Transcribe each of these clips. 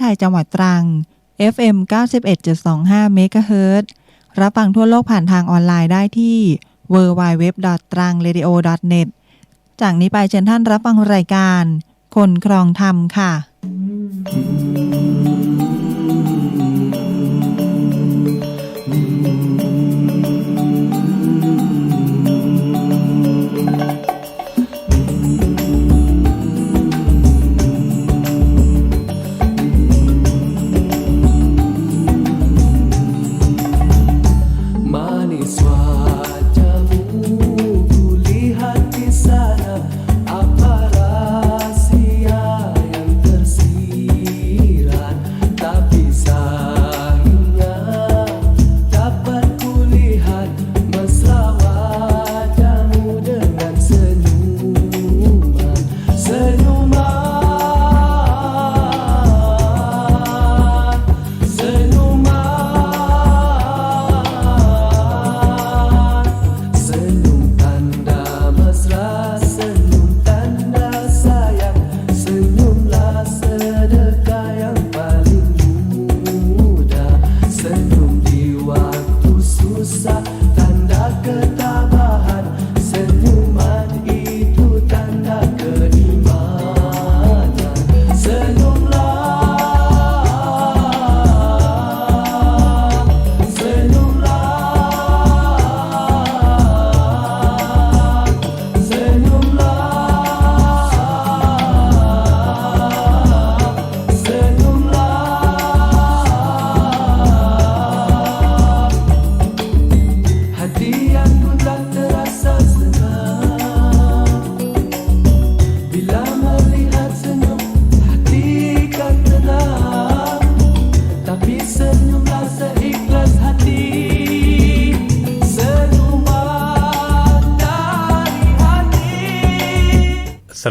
ไทยจังหวัดตรัง FM 91.25เมกะเฮิรตรับฟังทั่วโลกผ่านทางออนไลน์ได้ที่ www.trangradio.net จากนี้ไปเชิญท่านรับฟังรายการ คนครองธรรมค่ะ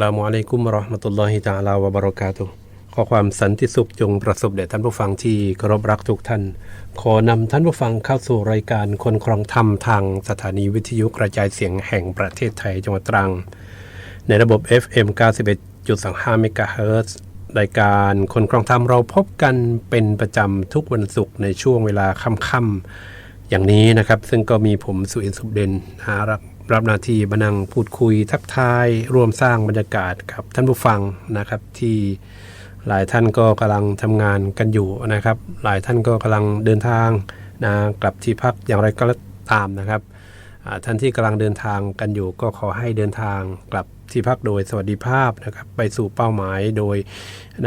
ลามุอะลัยกุมราะห์มะตุลลอฮิตะอาลาวะบะเราะกาตุขอความสันติสุขจงประสบแด่ท่านผู้ฟังที่เคารพรักทุกท่าน ขอนำท่านผู้ฟังเข้าสู่รายการคนครองธรรมทางสถานีวิทยุกระจายเสียงแห่งประเทศไทยจังหวัดตรัง ในระบบ FM 91.25เมกะเฮิรตซ์รายการคนครองธรรมเราพบกันเป็นประจำทุกวันศุกร์ในช่วงเวลาค่ำๆอย่างนี้นะครับ ซึ่งก็มีผมสุอินสุบเดนนะฮะรับ รับหน้าที่มานั่งพูดคุยทักทายร่วมสร้างบรรยากาศกับท่านผู้ฟังนะครับ ที่หลายท่านก็กำลังทำงานกันอยู่นะครับ หลายท่านก็กำลังเดินทางนะกลับที่พักอย่างไรก็ตามนะครับท่านที่กำลังเดินทางกันอยู่ก็ขอให้เดินทางกลับที่พักโดยสวัสดิภาพนะครับ ไปสู่เป้าหมายโดย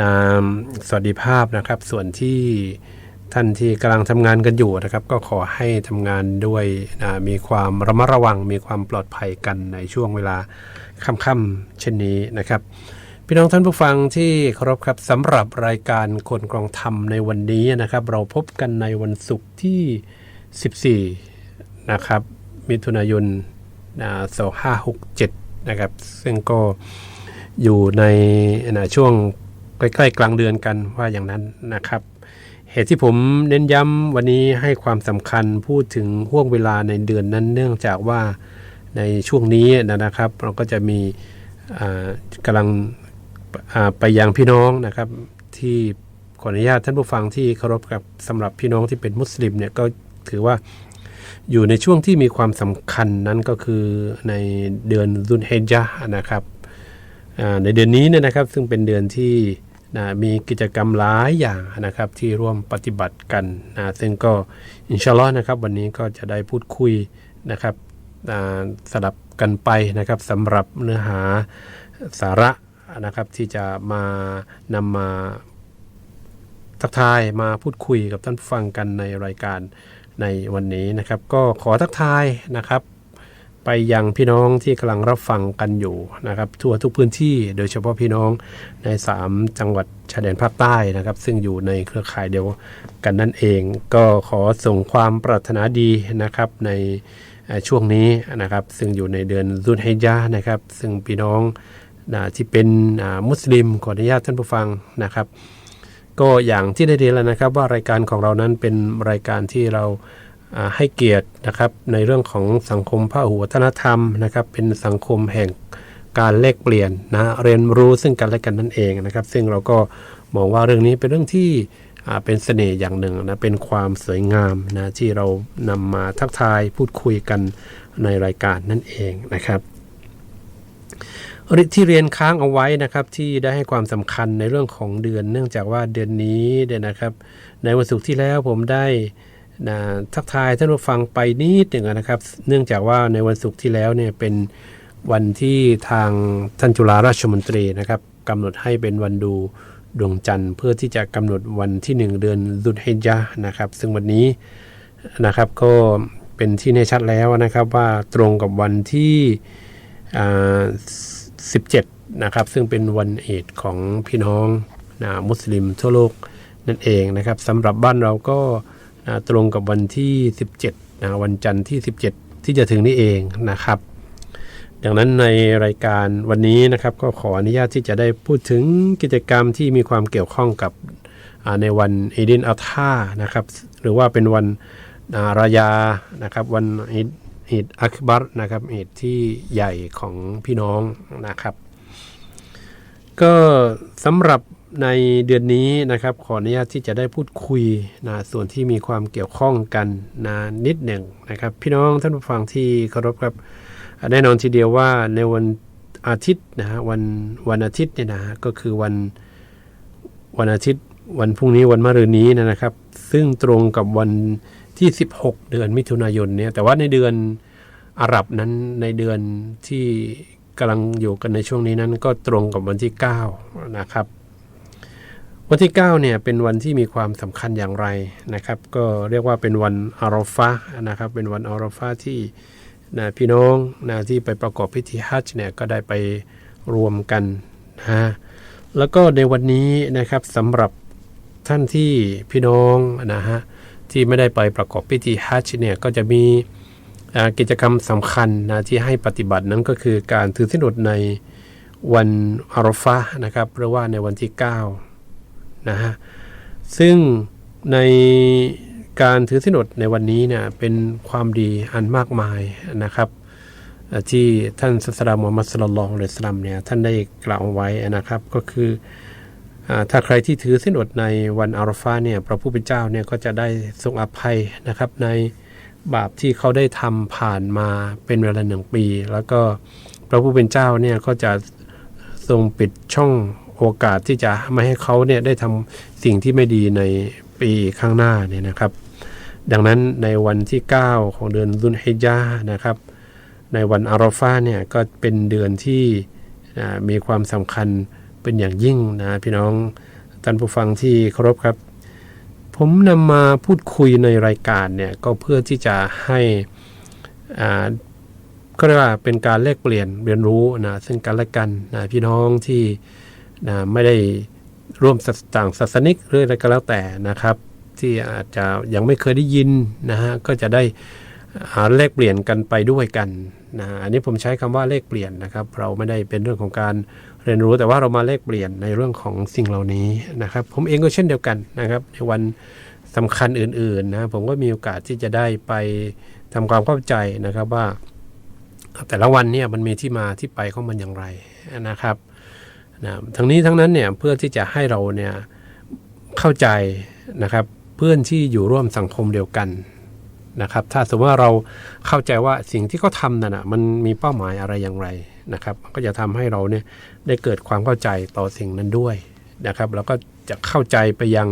นามสวัสดิภาพนะครับ ส่วนที่ ท่านที่กำลังทำงานกันอยู่นะครับ ก็ขอให้ทำงานด้วยอ่ามีความระมัดระวัง มีความปลอดภัยกันในช่วงเวลาค่ำๆเช่นนี้นะครับ พี่น้องท่านผู้ฟังที่เคารพครับสำหรับรายการคนกรองธรรมในวันนี้นะครับ เราพบกันในวันศุกร์ที่ 14 นะครับ มิถุนายนสองห้าหกเจ็ดนะครับ ซึ่งก็อยู่ในนะช่วงใกล้ๆกลางเดือนกันว่าอย่างนั้นนะครับ เหตุที่ผมเน้นย้ำวันนี้ให้ความสำคัญพูดถึงห่วงเวลาในเดือนนั้น เนื่องจากว่าในช่วงนี้นะครับ เราก็จะมีกำลังไปยังพี่น้องนะครับ ที่ขออนุญาตท่านผู้ฟังที่เคารพกับสำหรับพี่น้องที่เป็นมุสลิมเนี่ยก็ถือว่าอยู่ในช่วงที่มีความสำคัญนั้นก็คือในเดือนซุนเฮจ์นะครับในเดือนนี้เนี่ยนะครับซึ่งเป็นเดือนที่ นะมีกิจกรรมหลายอย่างนะครับที่ร่วมปฏิบัติกันนะซึ่งก็อินชาอัลอฮ์นะครับวันนี้ก็จะได้พูดคุยนะครับสลับกันไปนะครับสำหรับเนื้อหาสาระนะครับที่จะมานำมาทักทายมาพูดคุยกับท่านฟังกันในรายการในวันนี้นะครับ ก็ขอทักทายนะครับ ไปยังพี่น้องที่กำลังรับฟังกันอยู่นะครับทั่วทุกพื้นที่โดยเฉพาะพี่น้องใน 3 จังหวัดชายแดนภาคใต้นะครับ ซึ่งอยู่ในเครือข่ายเดียวกันนั่นเอง ก็ขอส่งความปรารถนาดีนะครับในช่วงนี้นะครับ ซึ่งอยู่ในเดือนซุนฮิจญะนะครับ ซึ่งพี่น้องนะที่เป็นมุสลิมขออนุญาตท่านผู้ฟังนะครับ ก็อย่างที่ได้เรียนแล้วนะครับว่ารายการของเรานั้นเป็นรายการที่เรา ให้เกียรตินะครับในเรื่องของสังคมพหุวัฒนธรรมนะครับ เป็นสังคมแห่งการแลกเปลี่ยนนะเรียนรู้ซึ่งกันและกันนั่นเองนะครับ ซึ่งเราก็มองว่าเรื่องนี้เป็นเรื่องที่เป็นเสน่ห์อย่างหนึ่งนะเป็นความสวยงามนะที่เรานำมาทักทายพูดคุยกันในรายการนั่นเองนะครับที่เรียนค้างเอาไว้นะครับที่ได้ให้ความสำคัญในเรื่องของเดือน เนื่องจากว่าเดือนนี้เนี่ยนะครับ ในวันศุกร์ที่แล้วผมได้ นะทักทายท่านผู้ฟังไปนิดหนึ่งนะครับ เนื่องจากว่าในวันศุกร์ที่แล้วเนี่ยเป็นวันที่ทางท่านจุฬาราชมนตรีนะครับกำหนดให้เป็นวันดูดวงจันทร์เพื่อที่จะกำหนดวันที่ 1 เดือนดุลฮิจญะนะครับ ซึ่งวันนี้นะครับก็เป็นที่แน่ชัดแล้วนะครับว่าตรงกับวันที่ 17 นะครับ ซึ่งเป็นวันเอดของพี่น้องนะมุสลิมทั่วโลกนั่นเองนะครับสำหรับบ้านเราก็ ตรงกับวันที่ 17นะวันจันทร์ที่ 17 ที่จะถึงนี้เองนะครับ ดังนั้นในรายการวันนี้นะครับ ก็ขออนุญาตที่จะได้พูดถึงกิจกรรมที่มีความเกี่ยวข้องกับในวันอีดินอัลธานะครับ หรือว่าเป็นวันารายานะครับ วันอีดอักบัรนะครับอีดที่ใหญ่ของพี่น้องนะครับ ก็สำหรับ ในเดือนนี้นะครับขออนุญาตที่จะได้พูดคุยนะส่วนที่มีความเกี่ยวข้องกันนะนิดหนึ่งนะครับ พี่น้องท่านผู้ฟังที่เคารพครับแน่นอนทีเดียวว่าในวันอาทิตย์นะฮะวันวันอาทิตย์เนี่ยนะฮะก็คือวันวันอาทิตย์วันพรุ่งนี้วันมะรืนนี้นะครับ ซึ่งตรงกับวันที่ 16 เดือนมิถุนายนเนี่ยแต่ว่าในเดือนอาหรับนั้นในเดือนที่กำลังอยู่กันในช่วงนี้นั้นก็ตรงกับวันที่ 9 นะครับ วันที่9เนี่ยเป็นวันที่มีความสำคัญอย่างไรนะครับ ก็เรียกว่าเป็นวันอารอฟะนะครับเป็นวันอารอฟะที่นะพี่น้องนะที่ไปประกอบพิธีฮัจญ์เนี่ยก็ได้ไปรวมกันนะฮะแล้วก็ในวันนี้นะครับสำหรับท่านที่พี่น้องนะฮะที่ไม่ได้ไปประกอบพิธีฮัจญ์เนี่ยก็จะมีกิจกรรมสำคัญนะที่ให้ปฏิบัตินั้นก็คือการถือสินอดในวันอารอฟะนะครับหรือว่าในวันที่ 9 นะฮะซึ่งในการถือสินอดในวันนี้เนี่ยเป็นความดีอันมากมายนะครับที่ท่านศาสดามุฮัมมัดสุลลัลลอฮุอะลัยฮิวะซัลลัมเนี่ยท่านได้กล่าวไว้นะครับก็คืออถ้าใครที่ถือสินอดในวันอาราฟาเนี่ยพระผู้เป็นเจ้าเนี่ยก็จะได้ทรงอภัยนะครับในบาปที่เขาได้ทำผ่านมาเป็นเวลาหนึ่งปี แล้วก็พระผู้เป็นเจ้าเนี่ยก็จะทรงปิดช่อง โอกาสที่จะไม่ให้เขาเนี่ยได้ทำสิ่งที่ไม่ดีในปีข้างหน้าเนี่ยนะครับ ดังนั้นในวันที่ 9 ของเดือนรุนฮิจานะครับ ในวันอารอฟาเนี่ยก็เป็นเดือนที่มีความสำคัญเป็นอย่างยิ่งนะพี่น้องท่านผู้ฟังที่เคารพครับ ผมนำมาพูดคุยในรายการเนี่ยก็เพื่อที่จะให้อ่าก็เรียกว่าเป็นการแลกเปลี่ยนเรียนรู้นะซึ่งกันและกันนะพี่น้องที่ นะไม่ได้ร่วมสต่างศาสนิกหรืออะไรก็แล้วแต่นะครับ ที่อาจจะยังไม่เคยได้ยินนะฮะก็จะได้หาแลกเปลี่ยนกันไปด้วยกันนะอันนี้ผมใช้คำว่าแลกเปลี่ยนนะครับ เราไม่ได้เป็นเรื่องของการเรียนรู้แต่ว่าเรามาแลกเปลี่ยนในเรื่องของสิ่งเหล่านี้นะครับ ผมเองก็เช่นเดียวกันนะครับ ในวันสำคัญอื่นๆนะผมก็มีโอกาสที่จะได้ไปทำความเข้าใจนะครับว่า แต่ละวันเนี่ยมันมีที่มาที่ไปของมันอย่างไรนะครับ นะทั้งนี้ทั้งนั้นเนี่ยเพื่อที่จะให้เราเนี่ยเข้าใจนะครับเพื่อนที่อยู่ร่วมสังคมเดียวกันนะครับ ถ้าสมมติว่าเราเข้าใจว่าสิ่งที่เขาทำนั่นนะมันมีเป้าหมายอะไรอย่างไรนะครับ ก็จะทำให้เราเนี่ยได้เกิดความเข้าใจต่อสิ่งนั้นด้วยนะครับแล้วก็จะเข้าใจไปยัง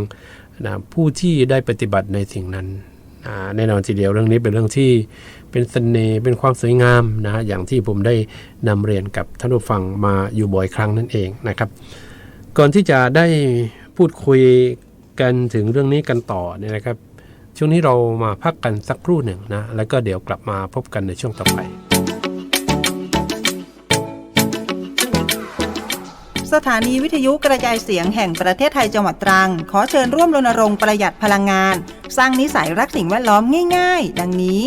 นะผู้ที่ได้ปฏิบัติในสิ่งนั้นแน่นอนทีเดียวเรื่องนี้เป็นเรื่องที่ เป็นเสน่ห์เป็นความสวยงามนะอย่างที่ผมได้นำเรียนกับท่านผู้ฟังมาอยู่บ่อยครั้งนั่นเองนะครับ ก่อนที่จะได้พูดคุยกันถึงเรื่องนี้กันต่อเนี่ยนะครับ ช่วงนี้เรามาพักกันสักครู่หนึ่งนะแล้วก็เดี๋ยวกลับมาพบกันในช่วงต่อไป สถานีวิทยุกระจายเสียงแห่งประเทศไทยจังหวัดตรัง ขอเชิญร่วมรณรงค์ประหยัดพลังงาน สร้างนิสัยรักสิ่งแวดล้อมง่าย ๆ ดังนี้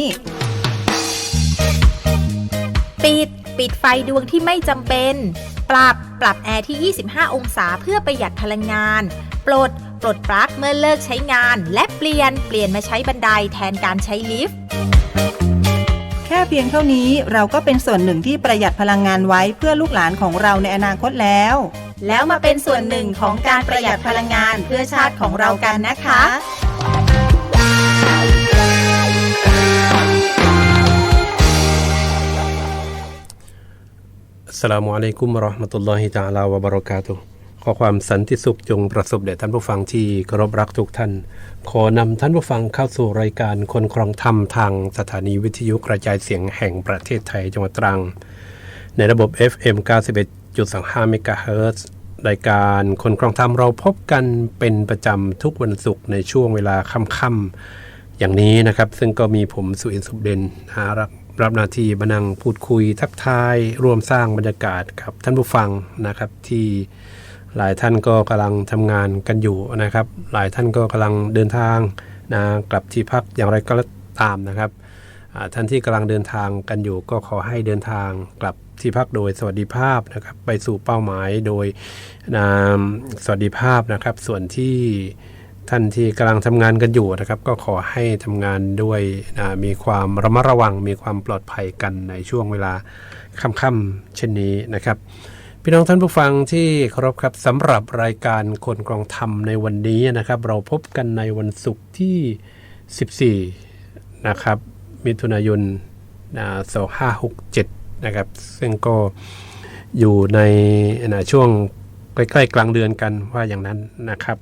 ปิด ปิดไฟดวงที่ไม่จำเป็น ปรับ ปรับแอร์ที่ 25 องศาเพื่อประหยัดพลังงาน ปลด ปลดปลั๊กเมื่อเลิกใช้งาน และเปลี่ยน เปลี่ยนมาใช้บันไดแทนการใช้ลิฟต์ แค่เพียงเท่านี้เราก็เป็นส่วนหนึ่งที่ประหยัดพลังงานไว้เพื่อลูกหลานของเราในอนาคตแล้ว แล้วมาเป็นส่วนหนึ่งของการประหยัดพลังงานเพื่อชาติของเรากันนะคะ สลามุอะลัยกุมราะห์มะตุลลอฮิตะอาลาวะบะเราะกาตุขอความสันติสุขจงประสบแด่ท่านผู้ฟังที่เคารพรักทุกท่าน ขอนำท่านผู้ฟังเข้าสู่รายการคนครองธรรมทางสถานีวิทยุกระจายเสียงแห่งประเทศไทยจังหวัดตรัง ในระบบ FM 91.25เมกะเฮิรตซ์รายการคนครองธรรมเราพบกันเป็นประจำทุกวันศุกร์ในช่วงเวลาค่ำๆอย่างนี้นะครับ ซึ่งก็มีผมสุอินสุเดนหารับ รับหน้าที่มานั่งพูดคุยทักทายร่วมสร้างบรรยากาศกับท่านผู้ฟังนะครับที่หลายท่านก็กำลังทำงานกันอยู่นะครับ หลายท่านก็กำลังเดินทางนะกลับที่พักอย่างไรก็ตามนะครับท่านที่กำลังเดินทางกันอยู่ก็ขอให้เดินทางกลับที่พักโดยสวัสดิภาพนะครับ ไปสู่เป้าหมายโดยนามสวัสดิภาพนะครับ ส่วนที่ ท่านที่กำลังทำงานกันอยู่นะครับ ก็ขอให้ทำงานด้วยมีความระมัดระวัง มีความปลอดภัยกันในช่วงเวลาค่ำๆเช่นนี้นะครับ พี่น้องท่านผู้ฟังที่เคารพครับสำหรับรายการคนกรองธรรมในวันนี้นะครับ เราพบกันในวันศุกร์ที่ 14 นะครับ มิถุนายนสองห้าหกเจ็ดนะครับ ซึ่งก็อยู่ในนะช่วงใกล้ๆกลางเดือนกันว่าอย่างนั้นนะครับ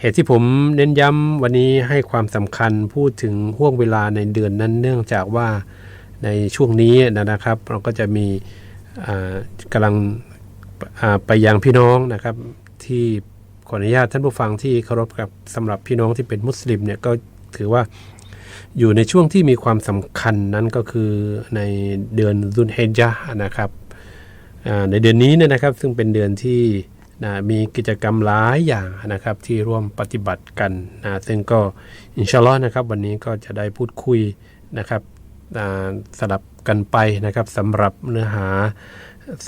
เหตุที่ผมเน้นย้ำวันนี้ให้ความสำคัญพูดถึงห่วงเวลาในเดือนนั้น เนื่องจากว่าในช่วงนี้นะครับ เราก็จะมีกำลังไปยังพี่น้องนะครับ ที่ขออนุญาตท่านผู้ฟังที่เคารพกับสำหรับพี่น้องที่เป็นมุสลิมเนี่ยก็ถือว่าอยู่ในช่วงที่มีความสำคัญนั้นก็คือในเดือนซุนเฮจาห์นะครับในเดือนนี้เนี่ยนะครับซึ่งเป็นเดือนที่ นะมีกิจกรรมหลายอย่างนะครับที่ร่วมปฏิบัติกันนะซึ่งก็อินชาอัลอนะครับวันนี้ก็จะได้พูดคุยนะครับสลับกันไปนะครับสำหรับเนื้อหา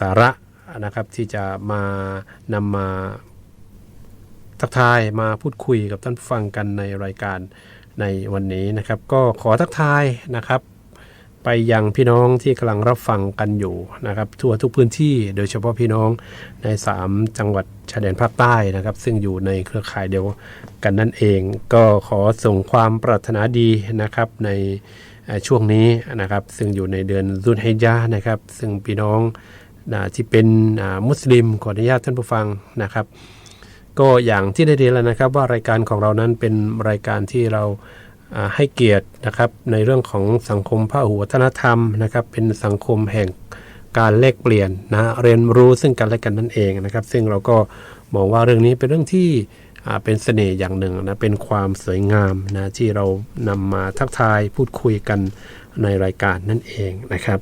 สาระนะครับที่จะมานำมาทักทายมาพูดคุยกับท่านผู้ฟังกันในรายการในวันนี้นะครับ ก็ขอทักทายนะครับ ไปยังพี่น้องที่กำลังรับฟังกันอยู่นะครับ ทั่วทุกพื้นที่โดยเฉพาะพี่น้องใน 3 จังหวัดชายแดนภาคใต้นะครับ ซึ่งอยู่ในเครือข่ายเดียวกันนั่นเอง ก็ขอส่งความปรารถนาดีนะครับในช่วงนี้นะครับ ซึ่งอยู่ในเดือนซุนฮิจญะห์นะครับ ซึ่งพี่น้องนะที่เป็นมุสลิมขออนุญาตท่านผู้ฟังนะครับ ก็อย่างที่ได้เรียนแล้วนะครับว่ารายการของเรานั้นเป็นรายการที่เรา ให้เกียรตินะครับในเรื่องของสังคมพหุวัฒนธรรมนะครับเป็นสังคมแห่งการแลกเปลี่ยนนะเรียนรู้ซึ่งกันและกันนั่นเองนะครับ ซึ่งเราก็มองว่าเรื่องนี้เป็นเรื่องที่เป็นเสน่ห์อย่างหนึ่งนะเป็นความสวยงามนะที่เรานำมาทักทายพูดคุยกันในรายการนั่นเองนะครับ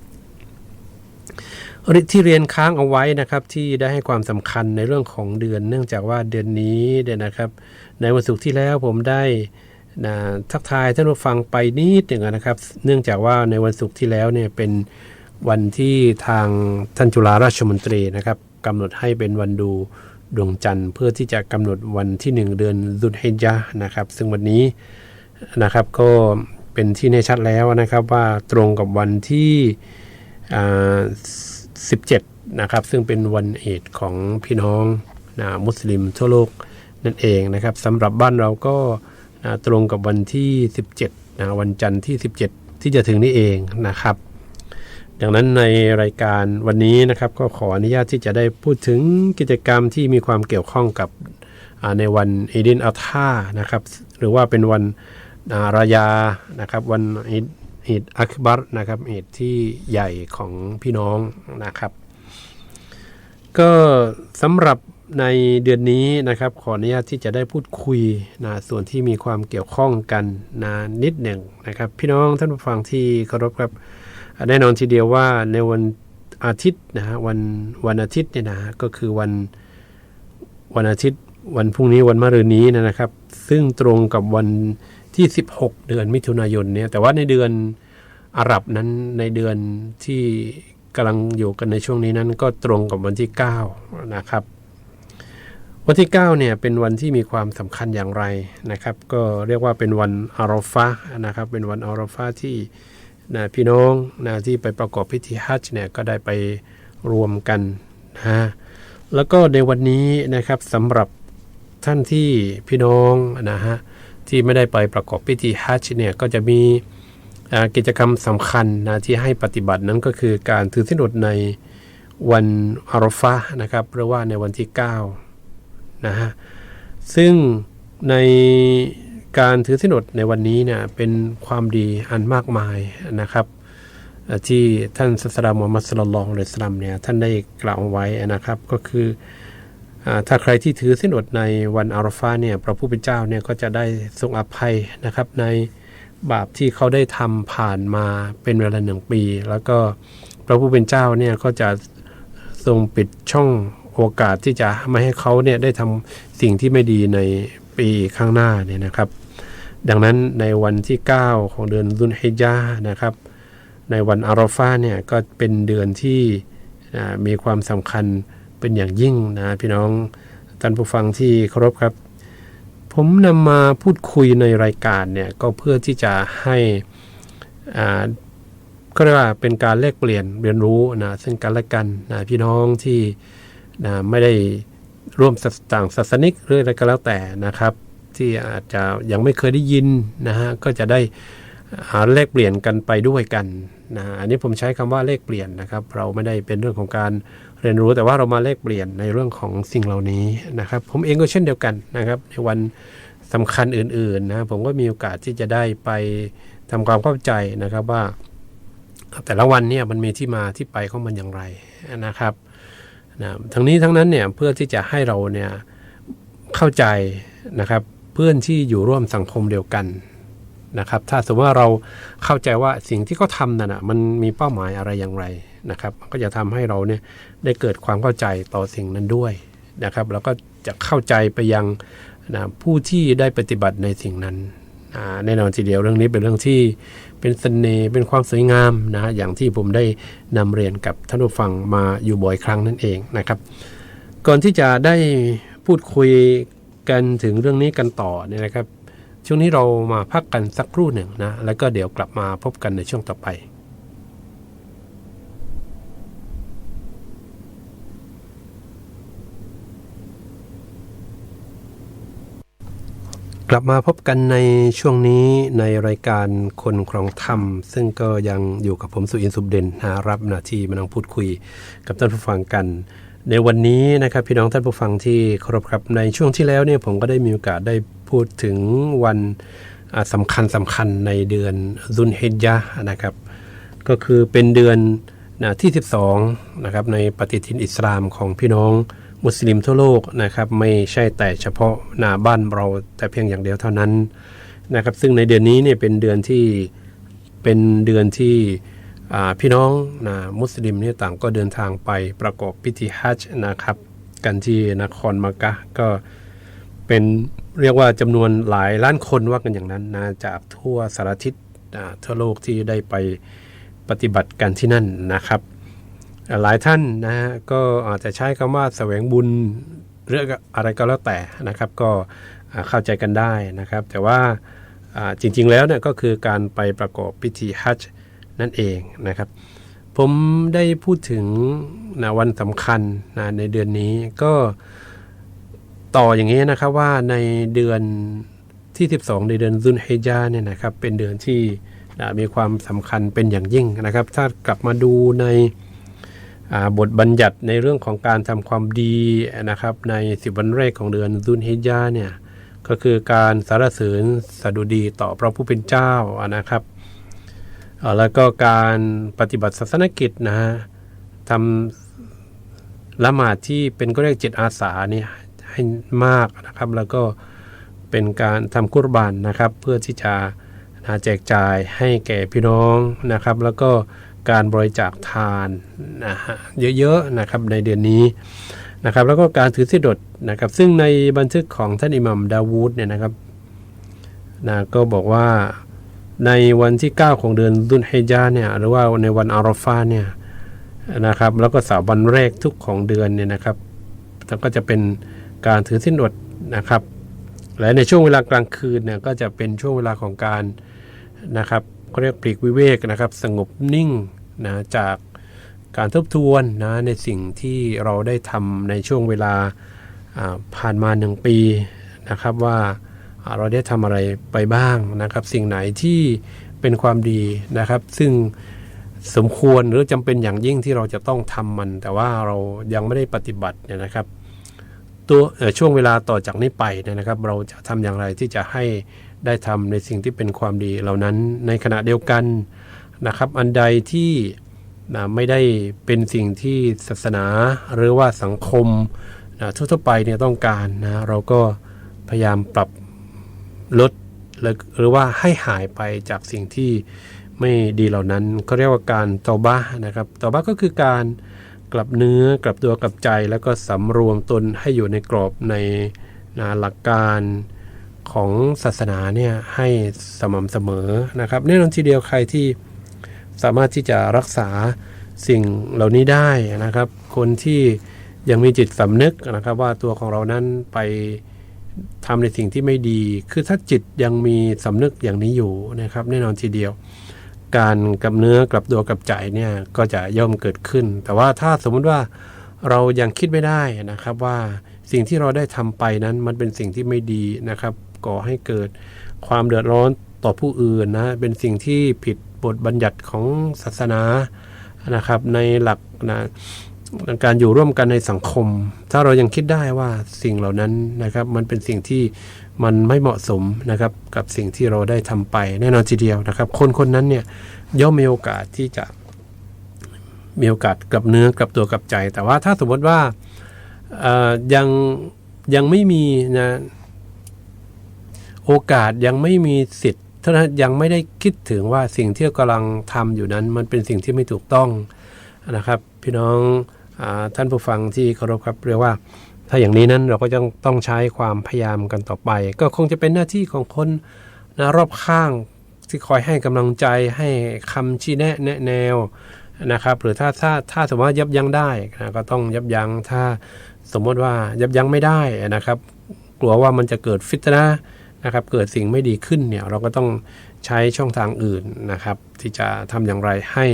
ที่เรียนค้างเอาไว้นะครับที่ได้ให้ความสำคัญในเรื่องของเดือน เนื่องจากว่าเดือนนี้เนี่ยนะครับ ในวันศุกร์ที่แล้วผมได้ นะทักทายท่านผู้ฟังไปนิดหนึ่งนะครับ เนื่องจากว่าในวันศุกร์ที่แล้วเนี่ยเป็นวันที่ทางท่านจุฬาราชมนตรีนะครับกำหนดให้เป็นวันดูดวงจันทร์ เพื่อที่จะกำหนดวันที่หนึ่งเดือนดุลฮิจญะนะครับ ซึ่งวันนี้นะครับก็เป็นที่แน่ชัดแล้วนะครับว่าตรงกับวันที่17 นะครับ ซึ่งเป็นวันเอดของพี่น้องนะมุสลิมทั่วโลกนั่นเองนะครับสำหรับบ้านเราก็ นะตรงกับวันที่ 17นะวันจันทร์ที่ 17 ที่จะถึงนี้เองนะครับ ดังนั้นในรายการวันนี้นะครับก็ขออนุญาตที่จะได้พูดถึงกิจกรรมที่มีความเกี่ยวข้องกับในวันอีดินอัลธานะครับหรือว่าเป็นวันอ่ารายานะครับวันอีดอักบัรนะครับอีดที่ใหญ่ของพี่น้องนะครับ ก็สำหรับ ในเดือนนี้นะครับขออนุญาตที่จะได้พูดคุยนะส่วนที่มีความเกี่ยวข้องกันนะนิดหนึ่งนะครับ พี่น้องท่านผู้ฟังที่เคารพครับแน่นอนทีเดียวว่าในวันอาทิตย์นะฮะวันวันอาทิตย์เนี่ยนะฮะก็คือวันวันอาทิตย์ วันพรุ่งนี้วันมะรืนนี้นะครับ ซึ่งตรงกับวันที่ 16 เดือนมิถุนายนเนี่ยแต่ว่าในเดือนอาหรับนั้นในเดือนที่กำลังอยู่กันในช่วงนี้นั้น ก็ตรงกับวันที่ 9 นะครับ วันที่9เนี่ยเป็นวันที่มีความสำคัญอย่างไรนะครับ ก็เรียกว่าเป็นวันอารอฟะนะครับ เป็นวันอารอฟะที่นะพี่น้องนะที่ไปประกอบพิธีฮัจญ์เนี่ยก็ได้ไปรวมกันนะแล้วก็ในวันนี้นะครับสำหรับท่านที่พี่น้องนะฮะที่ไม่ได้ไปประกอบพิธีฮัจญ์เนี่ยก็จะมีกิจกรรมสำคัญนะที่ให้ปฏิบัตินั้นก็คือการถือสินอดในวันอารอฟะนะครับหรือว่าในวันที่ 9 นะฮะซึ่งในการถือสินอดในวันนี้เนี่ยเป็นความดีอันมากมายนะครับ ที่ท่านศาสดามุฮัมมัดสุลลัลลอฮุอะลัยฮิวะซัลลัมเนี่ยท่านได้กล่าวไว้นะครับก็คืออถ้าใครที่ถือสินอดในวันอารฟะห์เนี่ยพระผู้เป็นเจ้าเนี่ยก็จะได้ทรงอภัยนะครับในบาปที่เขาได้ทำผ่านมาเป็นเวลาหนึ่งปี แล้วก็พระผู้เป็นเจ้าเนี่ยก็จะทรงปิดช่อง โอกาสที่จะไม่ให้เขาเนี่ยได้ทำสิ่งที่ไม่ดีในปีข้างหน้าเนี่ยนะครับ ดังนั้นในวันที่ 9 ของเดือนดุนฮิจญานะครับ ในวันอารอฟาเนี่ยก็เป็นเดือนที่มีความสำคัญเป็นอย่างยิ่งนะพี่น้องท่านผู้ฟังที่เคารพครับ ผมนำมาพูดคุยในรายการเนี่ยก็เพื่อที่จะให้อ่าก็เรียกว่าเป็นการแลกเปลี่ยนเรียนรู้นะซึ่งกันและกันนะพี่น้องที่ นะไม่ได้ร่วมต่างศาสนิกหรืออะไรก็แล้วแต่นะครับ ที่อาจจะยังไม่เคยได้ยินนะฮะก็จะได้หาแลกเปลี่ยนกันไปด้วยกันนะอันนี้ผมใช้คำว่าแลกเปลี่ยนนะครับ เราไม่ได้เป็นเรื่องของการเรียนรู้แต่ว่าเรามาแลกเปลี่ยนในเรื่องของสิ่งเหล่านี้นะครับ ผมเองก็เช่นเดียวกันนะครับ ในวันสำคัญอื่นๆนะผมก็มีโอกาสที่จะได้ไปทำความเข้าใจนะครับว่า แต่ละวันเนี่ยมันมีที่มาที่ไปของมันอย่างไรนะครับ นะทั้งนี้ทั้งนั้นเนี่ยเพื่อที่จะให้เราเนี่ยเข้าใจนะครับเพื่อนที่อยู่ร่วมสังคมเดียวกันนะครับถ้าสมมติว่าเราเข้าใจว่าสิ่งที่เขาทำนั่นนะมันมีเป้าหมายอะไรอย่างไรนะครับ ก็จะทำให้เราเนี่ยได้เกิดความเข้าใจต่อสิ่งนั้นด้วยนะครับ แล้วก็จะเข้าใจไปยังนะผู้ที่ได้ปฏิบัติในสิ่งนั้นแน่นอนทีเดียวเรื่องนี้เป็นเรื่องที่ เป็นเสน่ห์เป็นความสวยงามนะอย่างที่ผมได้นำเรียนกับท่านผู้ฟังมาอยู่บ่อยครั้งนั่นเองนะครับ ก่อนที่จะได้พูดคุยกันถึงเรื่องนี้กันต่อเนี่ยนะครับ ช่วงนี้เรามาพักกันสักครู่หนึ่งนะแล้วก็เดี๋ยวกลับมาพบกันในช่วงต่อไป กลับมาพบกันในช่วงนี้ในรายการคนครองธรรม ซึ่งก็ยังอยู่กับผมสุอินสุบเด่นนะรับหน้าที่มานั่งพูดคุยกับท่านผู้ฟังกัน ในวันนี้นะครับพี่น้องท่านผู้ฟังที่เคารพครับในช่วงที่แล้วเนี่ยผมก็ได้มีโอกาสได้พูดถึงวันอ่าสำคัญสำคัญในเดือนซุนเฮจญะนะครับ ก็คือเป็นเดือนนะที่ 12นะครับในปฏิทินอิสลามของพี่น้อง มุสลิมทั่วโลกนะครับไม่ใช่แต่เฉพาะหนาบ้านเราแต่เพียงอย่างเดียวเท่านั้นนะครับซึ่งในเดือนนี้เนี่ยเป็นเดือนที่เป็นเดือนที่พี่น้องนะมุสลิมเนี่ยต่างก็เดินทางไปประกอบพิธีฮัจญ์นะครับ กันที่นครมักกะก็เป็นเรียกว่าจำนวนหลายล้านคนว่ากันอย่างนั้นนะจากทั่วสารทิศทั่วโลกที่ได้ไปปฏิบัติกันที่นั่นนะครับ หลายท่านนะฮะก็อาจจะใช้คำว่าแสวงบุญเรื่องอะไรก็แล้วแต่นะครับ ก็เข้าใจกันได้นะครับ แต่ว่าจริงๆแล้วเนี่ยก็คือการไปประกอบพิธีฮัจญ์นั่นเองนะครับ ผมได้พูดถึงนะวันสำคัญนะในเดือนนี้ก็ต่ออย่างนี้นะครับว่าในเดือนที่ 12 ในเดือนซุนเฮจาเนี่ยนะครับเป็นเดือนที่นะมีความสำคัญเป็นอย่างยิ่งนะครับ ถ้ากลับมาดูใน บทบัญญัติในเรื่องของการทำความดีนะครับ ในสิบวันแรกของเดือนซุนฮิจญาเนี่ยก็คือการสารเสริญสดุดีต่อพระผู้เป็นเจ้านะครับแล้วก็การปฏิบัติศาสนกิจนะฮะทำละหมาดที่เป็นก็เรียกจิตอาสาเนี่ยให้มากนะครับ แล้วก็เป็นการทำกุรบานนะครับ เพื่อที่จะแจกจ่ายให้แก่พี่น้องนะครับ แล้วก็ การบริจาคทานนะฮะเยอะๆนะครับในเดือนนี้นะครับแล้วก็การถือสิดดนะครับซึ่งในบันทึกของท่านอิหมัมดาวูดเนี่ยนะครับนะก็บอกว่าในวันที่ 9 ของเดือนดุนฮิจญาเนี่ยหรือว่าในวันอารอฟาเนี่ยนะครับแล้วก็สามวันแรกทุกของเดือนเนี่ยนะครับแล้วก็จะเป็นการถือสินอดนะครับและในช่วงเวลากลางคืนเนี่ยก็จะเป็นช่วงเวลาของการนะครับ เขาเรียกปลีกวิเวกนะครับ สงบนิ่งนะจากการทบทวนนะในสิ่งที่เราได้ทำในช่วงเวลาผ่านมาหนึ่งปีนะครับว่าเราได้ทำอะไรไปบ้างนะครับ สิ่งไหนที่เป็นความดีนะครับ ซึ่งสมควรหรือจำเป็นอย่างยิ่งที่เราจะต้องทำมัน แต่ว่าเรายังไม่ได้ปฏิบัติเนี่ยนะครับ ตัวช่วงเวลาต่อจากนี้ไปเนี่ยนะครับ เราจะทำอย่างไรที่จะให้ ได้ทำในสิ่งที่เป็นความดีเหล่านั้นในขณะเดียวกันนะครับ อันใดที่นะไม่ได้เป็นสิ่งที่ศาสนาหรือว่าสังคมนะทั่วๆไปเนี่ยต้องการนะเราก็พยายามปรับลดหรือว่าให้หายไปจากสิ่งที่ไม่ดีเหล่านั้นเขาเรียกว่าการเตาบ้านะครับเตาบ้าก็คือการกลับเนื้อกลับตัวกลับใจ แล้วก็สำรวมตนให้อยู่ในกรอบในนะหลักการ ของศาสนาเนี่ยให้สม่ำเสมอนะครับแน่นอนทีเดียวใครที่สามารถที่จะรักษาสิ่งเหล่านี้ได้นะครับ คนที่ยังมีจิตสำนึกนะครับ ว่าตัวของเรานั้นไปทำในสิ่งที่ไม่ดี คือถ้าจิตยังมีสำนึกอย่างนี้อยู่นะครับ แน่นอนทีเดียว การกับเนื้อกลับตัวกลับใจเนี่ยก็จะย่อมเกิดขึ้น แต่ว่าถ้าสมมุติว่าเรายังคิดไม่ได้นะครับว่าสิ่งที่เราได้ทำไปนั้นมันเป็นสิ่งที่ไม่ดีนะครับ ก่อให้เกิดความเดือดร้อนต่อผู้อื่นนะ เป็นสิ่งที่ผิดบทบัญญัติของศาสนานะครับ ในหลักนะการอยู่ร่วมกันในสังคม ถ้าเรายังคิดได้ว่าสิ่งเหล่านั้นนะครับ มันเป็นสิ่งที่มันไม่เหมาะสมนะครับ กับสิ่งที่เราได้ทำไปแน่นอนทีเดียวนะครับ คนคนนั้นเนี่ยย่อมมีโอกาสที่จะมีโอกาสกลับเนื้อกลับตัวกลับใจ แต่ว่าถ้าสมมติว่ายังยังไม่มีนะ โอกาสยังไม่มีสิทธิ์เท่านั้นยังไม่ได้คิดถึงว่าสิ่งที่กำลังทำอยู่นั้น มันเป็นสิ่งที่ไม่ถูกต้องนะครับ พี่น้องอท่านผู้ฟังที่เคารพครับเรียกว่า ถ้าอย่างนี้นั้นเราก็ต้องต้องใช้ความพยายามกันต่อไป ก็คงจะเป็นหน้าที่ของคนนะรอบข้างที่คอยให้กำลังใจให้คำชี้แนะแนะแนวนะครับ หรือถ้าถ้าถ้าสมมติว่ายับยั้งได้นะก็ต้องยับยั้งถ้าสมมติว่ายับยั้งไม่ได้นะครับ กลัวว่ามันจะเกิดฟิตนะ นะครับเกิดสิ่งไม่ดีขึ้นเนี่ยเราก็ต้องใช้ช่องทางอื่นนะครับ ที่จะทำอย่างไรให้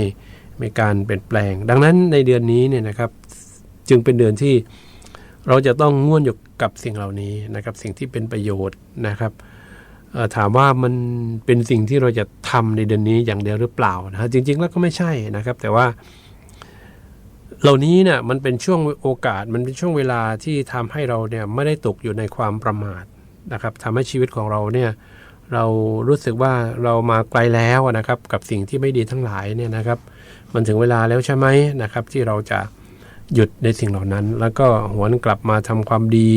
มีการเปลี่ยนแปลง ดังนั้นในเดือนนี้เนี่ยนะครับจึงเป็นเดือนที่เราจะต้องง่วนอยู่กับสิ่งเหล่านี้นะครับ สิ่งที่เป็นประโยชน์นะครับถามว่ามันเป็นสิ่งที่เราจะทำในเดือนนี้อย่างเดียวหรือเปล่านะฮะจริง ๆ แล้วก็ไม่ใช่นะครับ แต่ว่า เหล่านี้เนี่ยมันเป็นช่วงโอกาสมันเป็นช่วงเวลาที่ทำให้เราเนี่ยไม่ได้ตกอยู่ในความประมาท นะครับทำให้ชีวิตของเราเนี่ยเรารู้สึกว่าเรามาไกลแล้วนะครับกับสิ่งที่ไม่ดีทั้งหลายเนี่ยนะครับมันถึงเวลาแล้วใช่ไหมนะครับที่เราจะหยุดในสิ่งเหล่านั้น แล้วก็หวนกลับมาทำความดี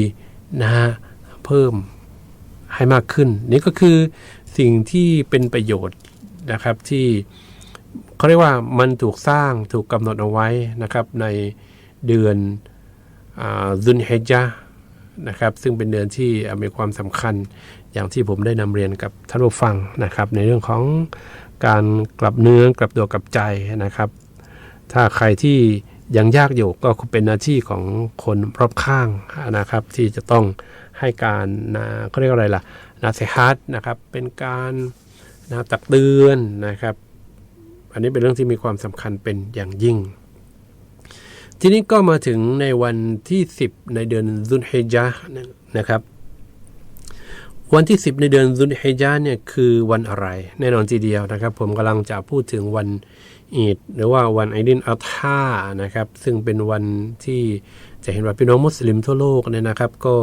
นะฮะเพิ่มให้มากขึ้น นี่ก็คือสิ่งที่เป็นประโยชน์นะครับที่เขาเรียกว่ามันถูกสร้างถูกกำหนดเอาไว้นะครับในเดือนซุนเฮจา นะครับซึ่งเป็นเดือนที่มีความสำคัญอย่างที่ผมได้นำเรียนกับท่านผู้ฟังนะครับ ในเรื่องของการกลับเนื้อกลับตัวกลับใจนะครับ ถ้าใครที่ยังยากอยู่ก็เป็นหน้าที่ของคนรอบข้างนะครับ ที่จะต้องให้การนะเขาเรียกว่าอะไรล่ะนาเซฮัตนะครับเป็นการนะตักเตือนนะครับ อันนี้เป็นเรื่องที่มีความสำคัญเป็นอย่างยิ่ง ทีนี้ก็มาถึงในวันที่ 10 ในเดือนซุนเฮจานะครับ วันที่ 10 ในเดือนซุนเฮจาเนี่ยคือวันอะไร แน่นอนทีเดียวนะครับ ผมกำลังจะพูดถึงวันอีดหรือว่าวันไอดินอัลธานะครับ ซึ่งเป็นวันที่จะเห็นว่าพี่น้องมุสลิมทั่วโลกเนี่ยนะครับ ก็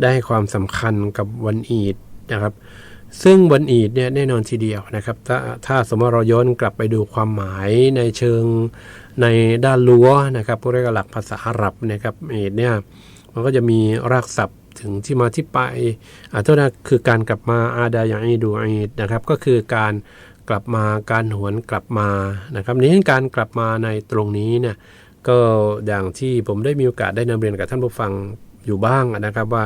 ได้ให้ความสำคัญกับวันอีดนะครับ ซึ่งวันอีดเนี่ยแน่นอนทีเดียวนะครับถ้าถ้าสมมติเราย้อนกลับไปดูความหมายในเชิงในด้านลัวนะครับพวกเรียกาหลักภาษาอาหรับนะครับอีดเนี่ยมันก็จะมีรากศัพท์ถึงที่มาที่ไปอ่าโทษนะคือการกลับมาอาดาอย่างอีดูอีดนะครับก็คือการกลับมาการหวนกลับมานะครับนี้การกลับมาในตรงนี้เนี่ยก็อย่างที่ผมได้มีโอกาสได้นำเรียนกับท่านผู้ฟังอยู่บ้างนะครับว่า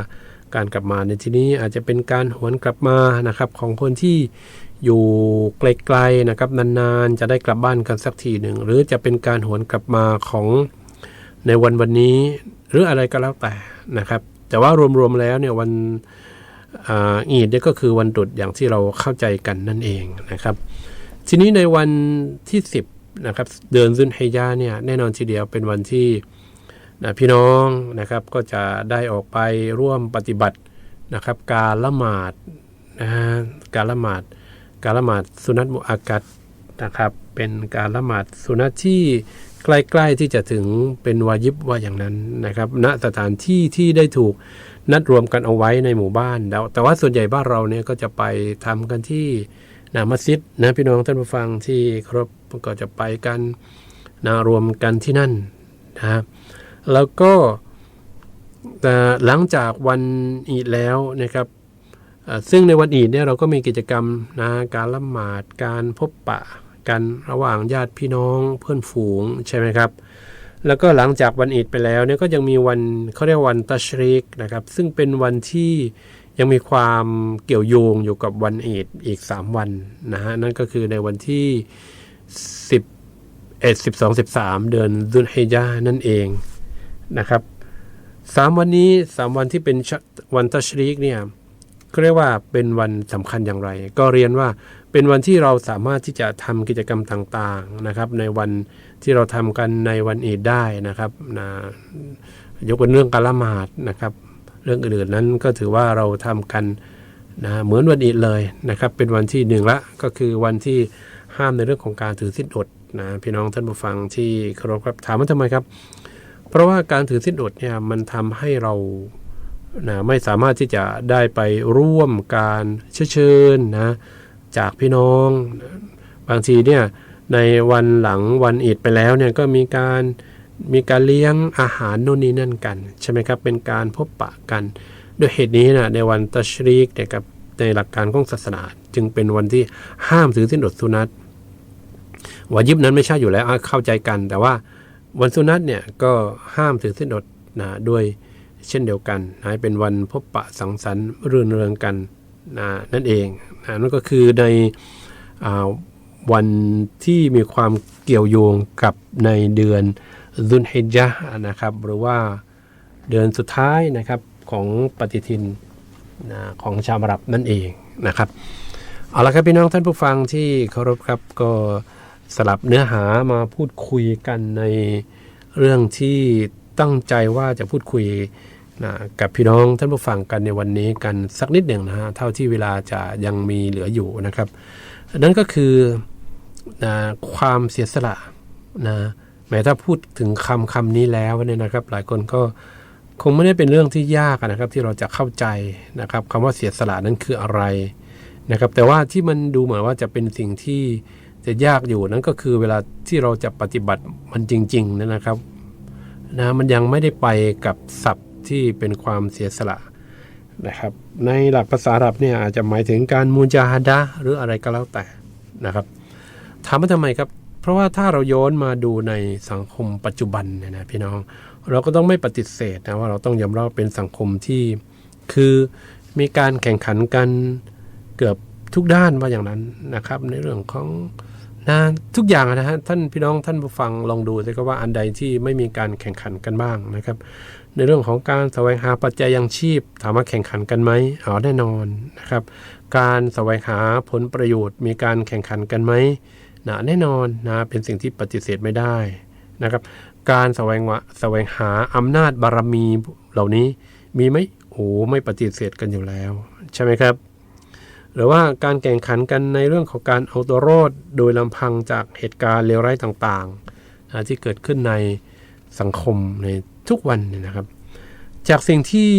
การกลับมาในที่นี้อาจจะเป็นการหวนกลับมานะครับของคนที่อยู่ไกลๆนะครับนานๆ จะได้กลับบ้านกันสักทีหนึ่ง หรือจะเป็นการหวนกลับมาของในวันวันนี้ หรืออะไรก็แล้วแต่นะครับ แต่ว่ารวมๆแล้วเนี่ยวันอีดเนี่ยก็คือวันตรุษอย่างที่เราเข้าใจกันนั่นเองนะครับ ทีนี้ในวันที่นะครับเดือนซุนฮิยาเนี่ยแน่นอนทีเดียวเป็นวันที่ นะพี่น้องนะครับก็จะได้ออกไปร่วมปฏิบัตินะครับ การละหมาดนะฮะการละหมาดการละหมาดสุนัตมุอากัดนะครับเป็นการละหมาดสุนัตที่ใกล้ๆที่จะถึงเป็นวายิบว่าอย่างนั้นนะครับณสถานที่ที่ได้ถูกนัดรวมกันเอาไว้ในหมู่บ้านแล้วแต่ว่าส่วนใหญ่บ้านเราเนี่ยก็จะไปทำกันที่นะมัสยิดนะพี่น้องท่านผู้ฟังที่ครพก็จะไปกันนะรวมกันที่นั่นนะครับ แล้วก็หลังจากวันอีดแล้วนะครับซึ่งในวันอีดเนี่ยเราก็มีกิจกรรมนะการละหมาดการพบปะกันระหว่างญาติพี่น้องเพื่อนฝูงใช่ไหมครับ แล้วก็หลังจากวันอีดไปแล้วเนี่ยก็ยังมีวันเขาเรียกวันตัชริกนะครับ ซึ่งเป็นวันที่ยังมีความเกี่ยวโยงอยู่กับวันอีดอีก 3 วันนะฮะนั่นก็คือในวันที่ 10 11 12 13 เดือนดุลฮิจานั่นเอง นะครับสามวันนี้สามวันที่เป็นวันตัชริกเนี่ยเรียกว่าเป็นวันสำคัญอย่างไร ก็เรียนว่าเป็นวันที่เราสามารถที่จะทำกิจกรรมต่างๆนะครับ ในวันที่เราทำกันในวันอีดได้นะครับนะยกเป็นเรื่องการละหมาดนะครับ เรื่องอื่นๆนั้นก็ถือว่าเราทำกันนะเหมือนวันอีดเลยนะครับ เป็นวันที่หนึ่งละก็คือวันที่ห้ามในเรื่องของการถือสิ้นอดนะพี่น้องท่านผู้ฟังที่เคารพครับถามว่าทำไมครับ เพราะว่าการถือสิ้นอดเนี่ยมันทำให้เรานะไม่สามารถที่จะได้ไปร่วมการเชิญนะจากพี่น้อง บางทีเนี่ยในวันหลังวันอีดไปแล้วเนี่ยก็มีการมีการเลี้ยงอาหารโน่นนี่นั่นกันใช่ไหมครับเป็นการพบปะกันด้วยเหตุนี้นะในวันตัชรีกเนี่ยครับในหลักการของศาสนา จึงเป็นวันที่ห้ามถือสิ้นอดสุนัตวายิบนั้นไม่ใช่อยู่แล้วเข้าใจกัน แต่ว่า วันสุนัตเนี่ยก็ห้ามถือสิ้นอดนะด้วยเช่นเดียวกันนะเป็นวันพบปะสังสรรค์รื่นเริงกันนะนั่นเองนะนั่นก็คือในอวันที่มีความเกี่ยวโยงกับในเดือนซุนฮิจญะห์นะครับ หรือว่าเดือนสุดท้ายนะครับของปฏิทินนะของชาวอาหรับนั่นเองนะครับเอาละครับพี่น้องท่านผู้ฟังที่เคารพครับก็ สลับเนื้อหามาพูดคุยกันในเรื่องที่ตั้งใจว่าจะพูดคุยนะกับพี่น้องท่านผู้ฟังกันในวันนี้กันสักนิดหนึ่งนะฮะเท่าที่เวลาจะยังมีเหลืออยู่นะครับนั่นก็คือนะความเสียสละนะแม้ถ้าพูดถึงคำคำนี้แล้วเนี่ยนะครับ หลายคนก็คงไม่ได้เป็นเรื่องที่ยากนะครับ ที่เราจะเข้าใจนะครับคำว่าเสียสละนั้นคืออะไรนะครับ แต่ว่าที่มันดูเหมือนว่าจะเป็นสิ่งที่ จะยากอยู่นั่นก็คือเวลาที่เราจะปฏิบัติมันจริงๆนะครับนะมันยังไม่ได้ไปกับศัพท์ที่เป็นความเสียสละนะครับ ในหลักภาษาอาหรับเนี่ยอาจจะหมายถึงการมูจาฮดะหรืออะไรก็แล้วแต่นะครับถามว่าทำไมครับ เพราะว่าถ้าเราย้อนมาดูในสังคมปัจจุบันเนี่ยนะพี่น้อง เราก็ต้องไม่ปฏิเสธนะว่าเราต้องยอมรับเป็นสังคมที่คือมีการแข่งขันกันเกือบทุกด้านว่าอย่างนั้นนะครับ ในเรื่องของ นะทุกอย่างนะฮะท่านพี่น้องท่านผู้ฟังลองดูสิครับว่าอันใดที่ไม่มีการแข่งขันกันบ้างนะครับ ในเรื่องของการแสวงหาปัจจัยยังชีพ ถามว่าแข่งขันกันไหมอ๋อแน่นอนนะครับ การแสวงหาผลประโยชน์ มีการแข่งขันกันไหมนะแน่นอนนะเป็นสิ่งที่ปฏิเสธไม่ได้นะครับ การแสวงวะแสวงหาอำนาจบารมีเหล่านี้มีไหมโอ้ไม่ปฏิเสธกันอยู่แล้ว ใช่ไหมครับ หรือว่าการแข่งขันกันในเรื่องของการเอาตัวรอดโดยลำพังจากเหตุการณ์เลวร้ายต่างๆนะที่เกิดขึ้นในสังคมในทุกวันนะครับ จากสิ่งที่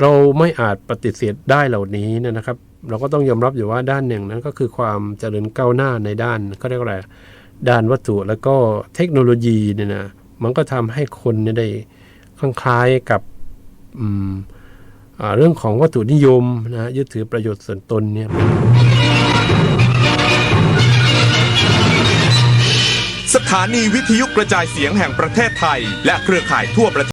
เราไม่อาจปฏิเสธได้เหล่านี้นะครับ เราก็ต้องยอมรับอยู่ว่าด้านหนึ่งนั้นก็คือความเจริญก้าวหน้าในด้านเขาเรียกว่าอะไรด้านวัตถุแล้วก็เทคโนโลยีเนี่ยนะมันก็ทำให้คนเนี่ยได้คล้ายๆกับอืม เรื่องของวัตถุนิยมนะยึดถือประโยชน์ส่วนตนเนี่ยสถานีวิทยุกระจายเสียงแห่งประเทศไทย และเครือข่ายทั่วประเทศ